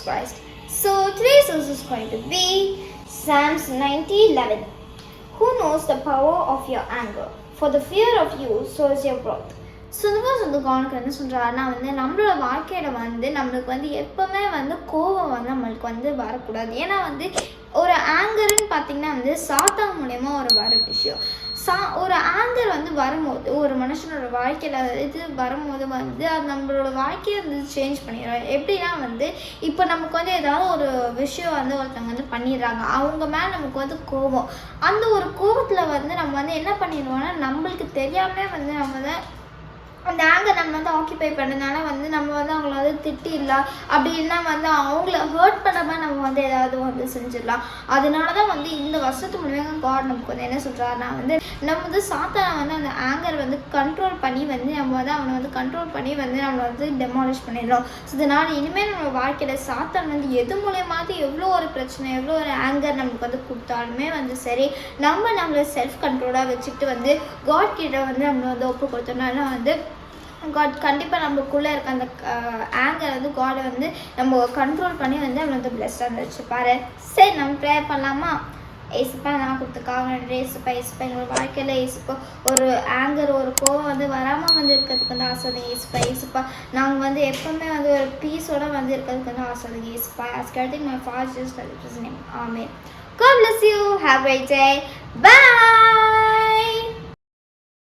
Christ. So today's verse is going to be Psalms 90:11. Who knows the power of your anger? For the fear of you sows your growth. So இந்த வந்து என்ன சொல்கிறாருன்னா வந்து நம்மளோட வாழ்க்கையில் வந்து நம்மளுக்கு வந்து எப்போவுமே வந்து கோபம் வந்து நம்மளுக்கு வந்து வரக்கூடாது. ஏன்னா வந்து ஒரு ஆங்கர்னு பார்த்தீங்கன்னா வந்து சாத்தா மூலயமா ஒரு வர விஷயம். சா ஒரு ஆங்கர் வந்து வரும்போது ஒரு மனுஷனோட வாழ்க்கையில் இது வரும்போது வந்து அது நம்மளோட வாழ்க்கையை வந்து சேஞ்ச் பண்ணிடுறோம் எப்படின்னா வந்து இப்போ நமக்கு வந்து ஏதாவது ஒரு விஷயம் வந்து ஒருத்தவங்க வந்து பண்ணிடுறாங்க. அவங்க மேலே நமக்கு வந்து கோபம். அந்த ஒரு கோபத்தில் வந்து நம்ம வந்து என்ன பண்ணிடுவோம்னா நம்மளுக்கு தெரியாமலே வந்து நம்ம தான் அந்த ஆங்கர் நம்ம வந்து ஆக்கிபை பண்ணதுனால வந்து நம்ம வந்து அவங்கள வந்து திட்டிடலாம். அப்படி இல்லைன்னா வந்து அவங்கள ஹர்ட் பண்ணாமல் நம்ம வந்து ஏதாவது வந்து செஞ்சிடலாம். அதனால தான் வந்து இந்த வருஷத்து மூலியமாக காட் நமக்கு வந்து என்ன சொல்கிறாருன்னா வந்து நம்ம வந்து சாத்தானை வந்து அந்த ஆங்கர் வந்து கண்ட்ரோல் பண்ணி வந்து நம்ம வந்து அவனை வந்து கண்ட்ரோல் பண்ணி வந்து நம்மளை வந்து டெமாலிஷ் பண்ணிடலாம் ஸோ இதனால் இனிமேல் நம்ம வாழ்க்கையில் சாத்தான் வந்து எது மூலயமாவது எவ்வளோ ஒரு பிரச்சனை எவ்வளோ ஒரு ஆங்கர் நமக்கு வந்து கொடுத்தாலுமே வந்து சரி நம்ம நம்மளை செல்ஃப் கண்ட்ரோலாக வச்சுக்கிட்டு வந்து காட் கிட்ட வந்து நம்மளை வந்து ஒப்பு கொடுத்தோம்னா வந்து காட் கண்டிப்பாக நம்மக்குள்ளே இருக்க அந்த ஆங்கர் வந்து காடை வந்து நம்ம கண்ட்ரோல் பண்ணி வந்து அவனை வந்து பிளஸ்டாக வச்சுப்பாரு சரி நம்ம ப்ரேயர் பண்ணலாமா? ஏசுப்பா நான் கொடுத்துக்காக நன்றி. ஏசுப்பா ஏசுப்பா எங்களோட வாழ்க்கையில் ஏசுப்பா ஒரு ஆங்கர் ஒரு கோவம் வந்து வராமல் வந்து இருக்கிறதுக்கு வந்து ஆசை ஏசுப்பா ஏசுப்பா. நாங்கள் வந்து எப்போவுமே வந்து ஒரு பீஸோட வந்து இருக்கிறதுக்கு வந்து ஆசை ஏசுப்பா. As getting my fast name ஆமே God bless you. Have a great day. Bye.